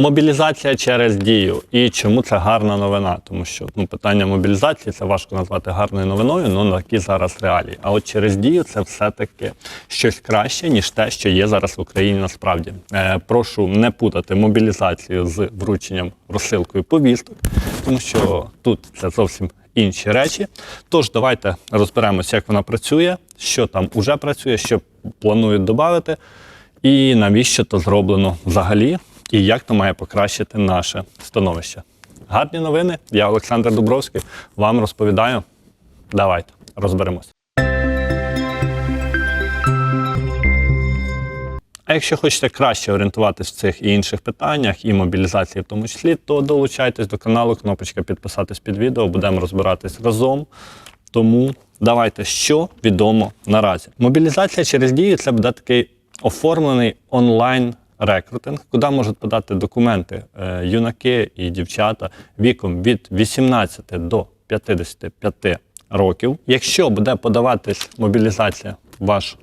Мобілізація через дію. І чому це гарна новина? Тому що ну, питання мобілізації це важко назвати гарною новиною, ну на такі зараз реалії. А от через дію це все-таки щось краще, ніж те, що є зараз в Україні насправді. Е, прошу не путати мобілізацію з врученням розсилкою повісток, тому що тут це зовсім інші речі. Тож давайте розберемося, як вона працює, що там уже працює, що планують додати, і навіщо то зроблено взагалі, і як то має покращити наше становище. Гарні новини. Я Олександр Дубровський. Вам розповідаю. Давайте розберемося. А якщо хочете краще орієнтуватись в цих і інших питаннях, і мобілізації в тому числі, то долучайтесь до каналу, кнопочка підписатись під відео, будемо розбиратись разом. Тому давайте, що відомо наразі. Мобілізація через дію це буде такий оформлений онлайн. Рекрутинг, куди можуть подати документи е, юнаки і дівчата віком від 18 до 55 років. Якщо буде подаватись мобілізація, ваш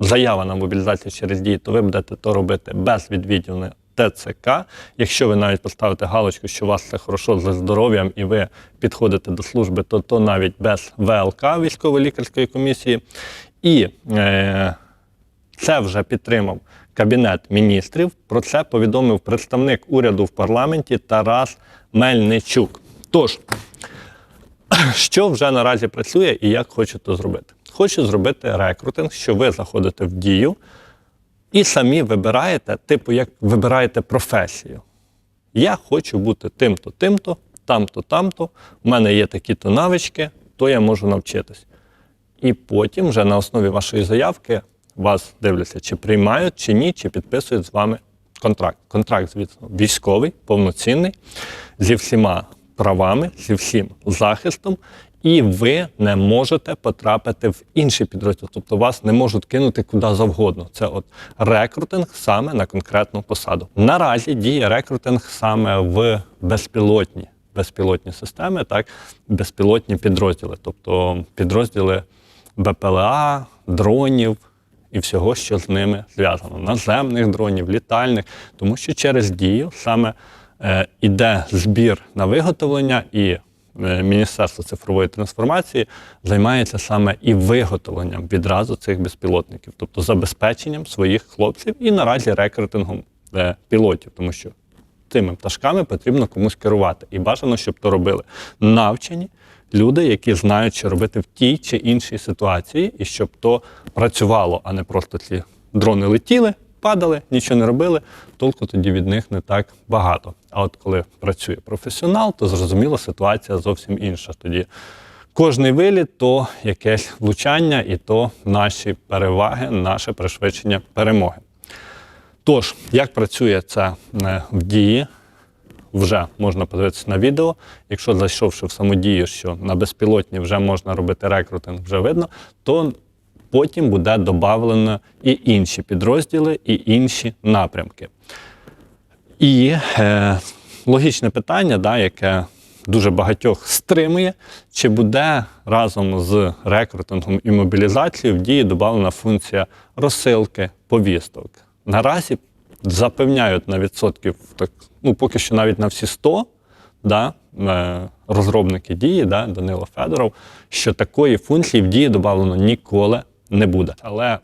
заява на мобілізацію через дії, то ви будете то робити без відвідування ТЦК. Якщо ви навіть поставите галочку, що у вас все хорошо зі здоров'ям і ви підходите до служби, то то навіть без ВЛК військово-лікарської комісії. І е, це вже підтримав Кабінет міністрів. Про це повідомив представник уряду в парламенті Тарас Мельничук. Тож, що вже наразі працює і як хочу то зробити? Хочу зробити рекрутинг, що ви заходите в дію і самі вибираєте, типу, як вибираєте професію. Я хочу бути тим-то, тим-то, там-то, там-то. У мене є такі-то навички, то я можу навчитись. І потім, вже на основі вашої заявки, вас дивляться, чи приймають, чи ні, чи підписують з вами контракт. Контракт, звісно, військовий, повноцінний, зі всіма правами, зі всім захистом, і ви не можете потрапити в інший підрозділ. Тобто вас не можуть кинути куди завгодно. Це от рекрутинг саме на конкретну посаду. Наразі діє рекрутинг саме в безпілотні. Безпілотні системи, так, безпілотні підрозділи, тобто підрозділи БПЛА, дронів і всього, що з ними зв'язано, наземних дронів, літальних, тому що через дію саме е, іде збір на виготовлення, і е, Міністерство цифрової трансформації займається саме і виготовленням відразу цих безпілотників, тобто забезпеченням своїх хлопців і наразі рекрутингом е, пілотів, тому що цими пташками потрібно комусь керувати. І бажано, щоб то робили. Навчені люди, які знають, що робити в тій чи іншій ситуації, і щоб то працювало, а не просто ці дрони летіли, падали, нічого не робили. Толку тоді від них не так багато. А от коли працює професіонал, то зрозуміло, ситуація зовсім інша. Тоді кожний виліт то якесь влучання, і то наші переваги, наше пришвидшення перемоги. Тож, як працює це в дії, вже можна подивитися на відео. Якщо зайшовши в саму дію, що на безпілотні вже можна робити рекрутинг, вже видно, то потім буде додавлено і інші підрозділи, і інші напрямки. І е, логічне питання, да, яке дуже багатьох стримує, чи буде разом з рекрутингом і мобілізацією в дії додана функція розсилки повісток. Наразі запевняють на відсотків, так, ну поки що навіть на всі 100, да, е, розробники дії, да, Данило Федоров, що такої функції в дії додано ніколи не буде. Але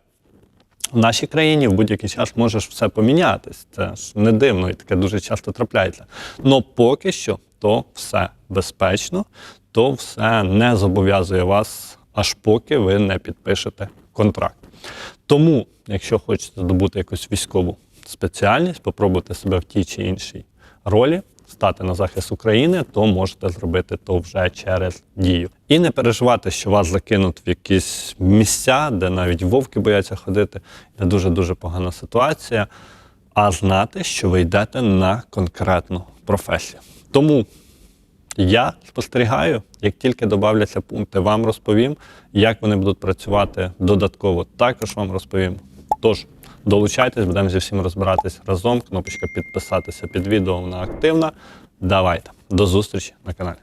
в нашій країні в будь-який час може ж все помінятись. Це ж не дивно і таке дуже часто трапляється. Но поки що то все безпечно, то все не зобов'язує вас, аж поки ви не підпишете контракт. Тому, якщо хочете здобути якусь військову спеціальність, попробувати себе в тій чи іншій ролі, стати на захист України, то можете зробити то вже через дію. І не переживати, що вас закинуть в якісь місця, де навіть вовки бояться ходити, де дуже-дуже погана ситуація, а знати, що ви йдете на конкретну професію. Тому я спостерігаю, як тільки додавляться пункти, вам розповім, як вони будуть працювати додатково. Також вам розповім. Тож долучайтесь, будемо зі всім розбиратись разом. Кнопочка підписатися під відео вона активна. Давайте до зустрічі на каналі.